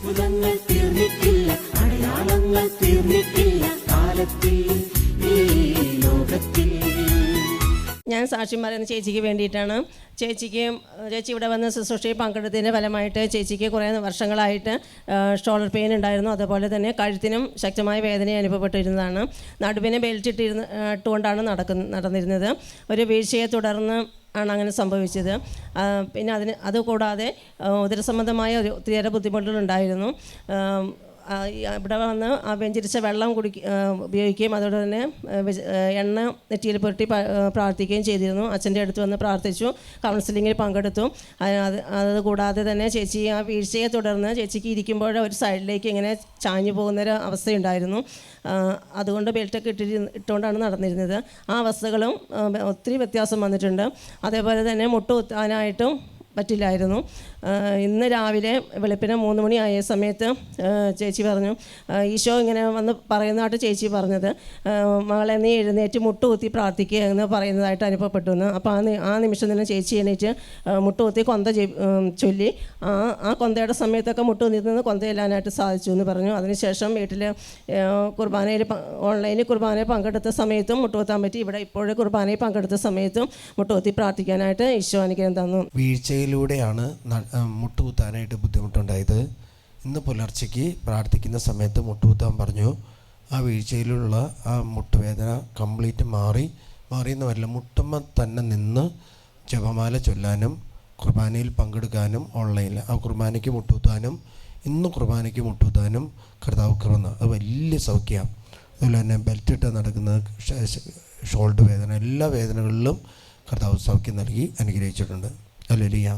അത്ഭുതങ്ങൾ തീർന്നിട്ടില്ല അടയാളങ്ങൾ തീർന്നിട്ടില്ല കാലത്തിൽ ഞാൻ സാക്ഷിമാർ എന്ന ചേച്ചിക്ക് വേണ്ടിയിട്ടാണ്. ചേച്ചിക്ക് ചേച്ചി ഇവിടെ വന്ന് ശുശ്രൂഷയിൽ പങ്കെടുത്തതിന്റെ ഫലമായിട്ട് ചേച്ചിക്ക് കുറേ വർഷങ്ങളായിട്ട് ഷോൾഡർ പെയിൻ ഉണ്ടായിരുന്നു. അതുപോലെ തന്നെ കഴുത്തിനും ശക്തമായ വേദന അനുഭവപ്പെട്ടിരുന്നതാണ്. നടുവിനെ ബെൽറ്റ് ഇട്ടിരുന്ന് ഇട്ടുകൊണ്ടാണ് നടക്കുന്ന നടന്നിരുന്നത്. ഒരു വീഴ്ചയെ തുടർന്ന് ആണ് അങ്ങനെ സംഭവിച്ചത്. പിന്നെ അതിന് അതുകൂടാതെ ഉദരസംബന്ധമായ ഒരു ഒത്തിരിയേറെ ബുദ്ധിമുട്ടുകളുണ്ടായിരുന്നു. ഇവിടെ വന്ന് ആ വെഞ്ചരിച്ച വെള്ളം കുടി ഉപയോഗിക്കുകയും അതോടെ തന്നെ എണ്ണ നെറ്റിയിൽ പുരട്ടി പ്രാർത്ഥിക്കുകയും ചെയ്തിരുന്നു. അച്ഛന്റെ അടുത്ത് വന്ന് പ്രാർത്ഥിച്ചു. കൗൺസിലിങ്ങിൽ പങ്കെടുത്തു. അത് കൂടാതെ തന്നെ ചേച്ചി ആ വീഴ്ചയെ തുടർന്ന് ചേച്ചിക്ക് ഇരിക്കുമ്പോൾ ഒരു സൈഡിലേക്ക് ഇങ്ങനെ ചാഞ്ഞു പോകുന്നൊരു അവസ്ഥയുണ്ടായിരുന്നു. അതുകൊണ്ട് ബെൽറ്റൊക്കെ ഇട്ടി ഇട്ടുകൊണ്ടാണ് നടന്നിരുന്നത്. ആ അവസ്ഥകളും ഒത്തിരി വ്യത്യാസം വന്നിട്ടുണ്ട്. അതേപോലെ തന്നെ മുട്ട കുത്താനായിട്ടും പറ്റില്ലായിരുന്നു. ഇന്ന് രാവിലെ വെളുപ്പിന് മൂന്ന് മണിയായ സമയത്ത് ആ, ചേച്ചി പറഞ്ഞു ഈശോ ഇങ്ങനെ വന്ന് പറയുന്നതായിട്ട് ചേച്ചി പറഞ്ഞത് മകളെ നീ എഴുന്നേറ്റ് മുട്ടുകുത്തി പ്രാർത്ഥിക്കുക എന്ന് പറയുന്നതായിട്ട് അനുഭവപ്പെട്ടു എന്ന്. അപ്പോൾ ആ ആ നിമിഷം തന്നെ ചേച്ചി എണീറ്റ് മുട്ടുകുത്തി കൊന്ത ചൊല്ലി ആ ആ കൊന്തയുടെ സമയത്തൊക്കെ മുട്ടുകുത്തി നിന്ന് കൊന്തയില്ലാനായിട്ട് സാധിച്ചു എന്ന് പറഞ്ഞു. അതിനുശേഷം വീട്ടിൽ കുർബാനയിൽ ഓൺലൈനിൽ കുർബാനയിൽ പങ്കെടുത്ത സമയത്തും മുട്ടുകുത്താൻ പറ്റി. ഇവിടെ ഇപ്പോഴും കുർബാനയിൽ പങ്കെടുത്ത സമയത്തും മുട്ടുകുത്തി പ്രാർത്ഥിക്കാനായിട്ട് ഈശോ അനുഗ്രഹം തന്നു. വീഴ്ചയിലൂടെയാണ് ആ, മുട്ടുകുത്താനായിട്ട് ബുദ്ധിമുട്ടുണ്ടായത്. ഇന്ന് പുലർച്ചയ്ക്ക് പ്രാർത്ഥിക്കുന്ന സമയത്ത് മുട്ടുകുത്താൻ പറഞ്ഞു. ആ വീഴ്ചയിലുള്ള ആ മുട്ടുവേദന കംപ്ലീറ്റ് മാറി മാറിയെന്ന് വരില്ല. മുട്ടുമ്മ തന്നെ നിന്ന് ജപമാല ചൊല്ലാനും കുർബാനയിൽ പങ്കെടുക്കാനും ഓൺലൈനിൽ ആ കുർബാനയ്ക്ക് മുട്ടുകുത്താനും ഇന്ന് കുർബാനയ്ക്ക് മുട്ടുകുത്താനും കർത്താവ് കറന്ന് അത് വലിയ സൗഖ്യമാണ് അതുപോലെ തന്നെ ബെൽറ്റ് ഇട്ട് നടക്കുന്ന ഷോൾഡർ വേദന എല്ലാ വേദനകളിലും കർത്താവ് സൗഖ്യം നൽകി അനുഗ്രഹിച്ചിട്ടുണ്ട്. അല്ലേലിയ